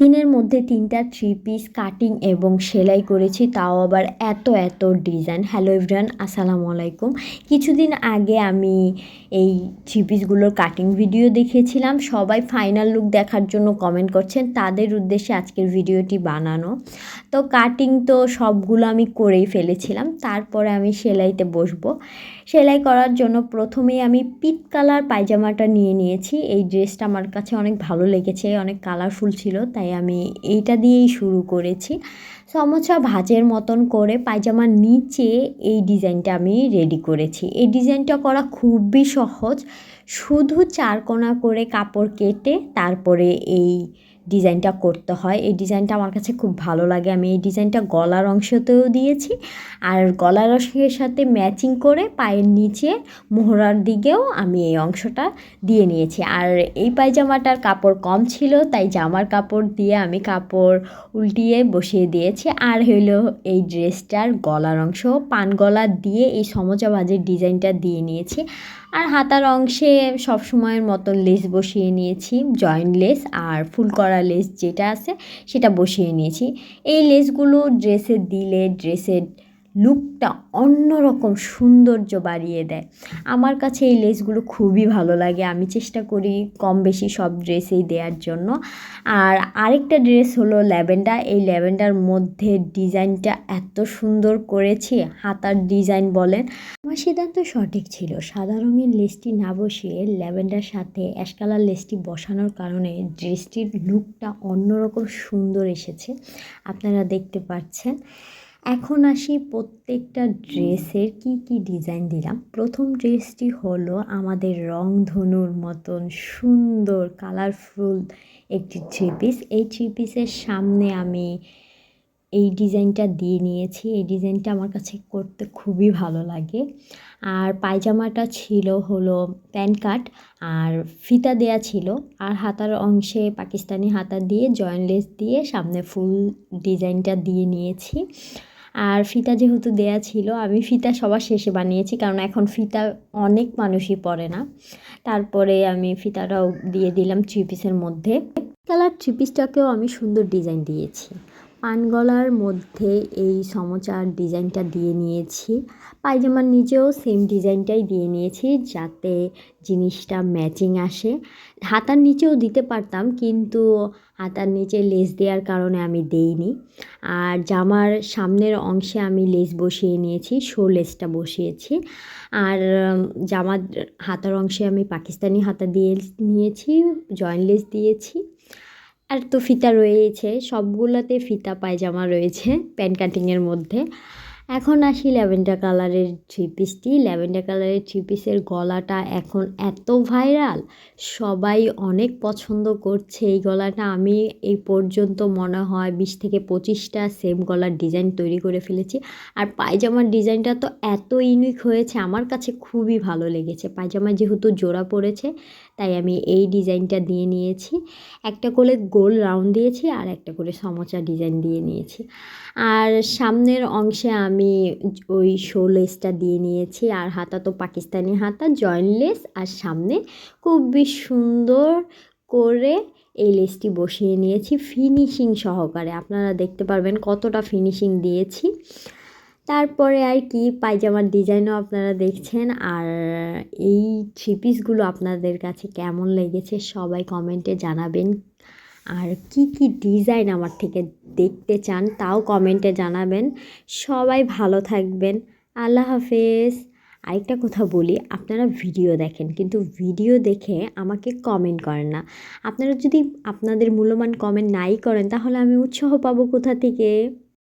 দিনের মধ্যে তিনটা থ্রি পিস কাটিং এবং সেলাই করেছি, তাও আবার এত এত ডিজাইন হ্যালো এভরিওয়ান আসসালামু আলাইকুম। কিছুদিন আগে আমি এই থ্রি পিসগুলোর কাটিং ভিডিও দেখিয়েছিলাম সবাই ফাইনাল লুক দেখার জন্য কমেন্ট করছেন, তাদের উদ্দেশ্যে আজকের ভিডিওটি বানানো। তো কাটিং তো সবগুলো আমি করেই ফেলেছিলাম। তারপরে আমি সেলাইতে বসবো। সেলাই করার জন্য প্রথমেই আমি পিট কালার পায়জামাটা নিয়ে নিয়েছি। এই ড্রেসটা আমার কাছে অনেক ভালো লেগেছে, অনেক কালারফুল ছিল, তাই আমি এইটা দিয়েই শুরু করেছি। সমস্যা ভাজের মতন করে পায়জামার নিচে এই ডিজাইনটা আমি রেডি করেছি। এই ডিজাইনটা করা খুবই সহজ। শুধু চারকোনা করে কাপড় কেটে তারপরে এই ডিজাইনটা করতে হয়। এই ডিজাইনটা আমার কাছে খুব ভালো লাগে। আমি এই ডিজাইনটা গলার অংশতেও দিয়েছি। আর গলার অংশের সাথে ম্যাচিং করে পায়ের নিচে মোহরার দিকেও আমি এই অংশটা দিয়ে নিয়েছি। আর এই পায়জামাটার কাপড় কম ছিল, তাই জামার কাপড় দিয়ে আমি কাপড় উল্টিয়ে বসিয়ে দিয়েছি। আর হইল এই ড্রেসটার গলার অংশ, পান গলা দিয়ে এই সমচা ভাজের ডিজাইনটা দিয়ে নিয়েছি। আর হাতার অংশে সবসময়ের মতন লেস বসিয়ে নিয়েছি জয়েন্ট লেস আর ফুল করা লেস যেটা আছে সেটা বসিয়ে নিয়েছি। এই লেসগুলো ড্রেসে দিলে ড্রেসের লুকটা অন্যরকম সৌন্দর্য বাড়িয়ে দেয়। আমার কাছে এই লেসগুলো খুবই ভালো লাগে। আমি চেষ্টা করি কম বেশি সব ড্রেসেই দেওয়ার জন্য। আর আরেকটা ড্রেস হলো ল্যাভেন্ডার। এই ল্যাভেন্ডার মধ্যে ডিজাইনটা এত সুন্দর করেছি, হাতার ডিজাইন বলেন। আমার সিদ্ধান্ত সঠিক ছিল। সাদা রঙের লেসটি না বসিয়ে ল্যাভেন্ডার সাথে অ্যাশ কালার লেসটি বসানোর কারণে ড্রেসটির লুকটা অন্যরকম সুন্দর এসেছে। আপনারা দেখতে পাচ্ছেন। এখন আসি প্রত্যেকটা ড্রেসের কি কি ডিজাইন দিলাম। প্রথম ড্রেসটি হলো আমাদের রংধনুর মতন সুন্দর কালারফুল একটি থ্রি পিস এই থ্রি পিসের সামনে আমি এই ডিজাইনটা দিয়ে নিয়েছি। এই ডিজাইনটা আমার কাছে করতে খুবই ভালো লাগে। আর পায়জামাটা ছিল হলো প্যান্ট কাট আর ফিতা দেয়া ছিল। আর হাতার অংশে পাকিস্তানি হাতা দিয়ে জয়েন্টলেস দিয়ে সামনে ফুল ডিজাইনটা দিয়ে নিয়েছি। আর ফিতা যেহেতু দেয়া ছিল, আমি ফিতা সবার শেষে বানিয়েছি কারণ এখন ফিতা অনেক মানুষই পরে না। তারপরে আমি ফিতাটাও দিয়ে দিলাম থ্রি পিসের মধ্যে। কালার থ্রি পিসটাকেও আমি সুন্দর ডিজাইন দিয়েছি। পানগলার মধ্যে এই সমচার ডিজাইনটা দিয়ে নিয়েছি। পায়জামার নিচেও সেম ডিজাইনটাই দিয়ে নিয়েছি যাতে জিনিসটা ম্যাচিং আসে। হাতার নিচেও দিতে পারতাম কিন্তু হাতার নিচে লেস দেওয়ার কারণে আমি দেইনি। আর জামার সামনের অংশে আমি লেস বসিয়ে নিয়েছি শো লেসটা বসিয়েছি। আর জামার হাতার অংশে আমি পাকিস্তানি হাতা দিয়ে নিয়েছি জয়েন্ট লেস দিয়েছি। আর তো ফিতা রয়েছে, সবগুলোতে ফিতা পায়জামা রয়েছে প্যান্ট কাটিংয়ের মধ্যে। এখন আসি ল্যাভেন্ডার কালারের থ্রি পিসটি ল্যাভেন্ডার কালারের থ্রি পিসের গলাটা এখন এত ভাইরাল সবাই অনেক পছন্দ করছে এই গলাটা। আমি এই পর্যন্ত মনে হয় বিশ থেকে পঁচিশটা সেম গলার ডিজাইন তৈরি করে ফেলেছি। আর পায়জামার ডিজাইনটা তো এত ইউনিক হয়েছে, আমার কাছে খুবই ভালো লেগেছে। পায়জামা যেহেতু জোড়া পড়েছে তাই আমি এই ডিজাইনটা দিয়ে নিয়েছি। একটা করে গোল রাউন্ড দিয়েছি আর একটা করে সমচা ডিজাইন দিয়ে নিয়েছি। আর সামনের অংশে আমি ওই শো লেসটা দিয়ে নিয়েছি। আর হাতা তো পাকিস্তানি হাতা জয়েন্ট লেস আর সামনে খুবই সুন্দর করে এই লেসটি বসিয়ে নিয়েছি ফিনিশিং সহকারে। আপনারা দেখতে পারবেন কতটা ফিনিশিং দিয়েছি। তারপরে আর কি পায়জামার ডিজাইনও আপনারা দেখছেন। আর এই থ্রি পিসগুলো আপনাদের কাছে কেমন লেগেছে সবাই কমেন্টে জানাবেন। আর কি কি ডিজাইন আমার থেকে দেখতে চান তাও কমেন্টে জানাবেন। সবাই ভালো থাকবেন। আল্লাহ হাফেজ। আরেকটা কথা বলি, আপনারা ভিডিও দেখেন, কিন্তু ভিডিও দেখে আমাকে কমেন্ট করেন না। আপনারা যদি আপনাদের মূল্যবান কমেন্ট নাই করেন, তাহলে আমি উৎসাহ পাবো কোথা থেকে?